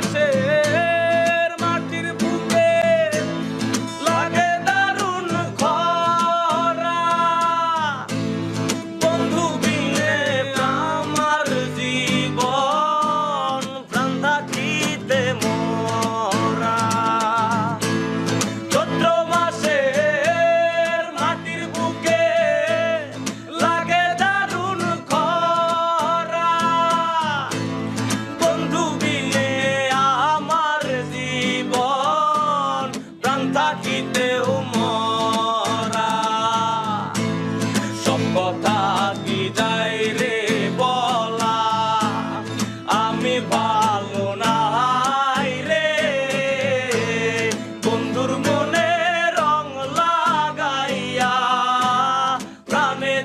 চৈত্র বন্ধুর মনে রং লাগাইয়া প্রাণে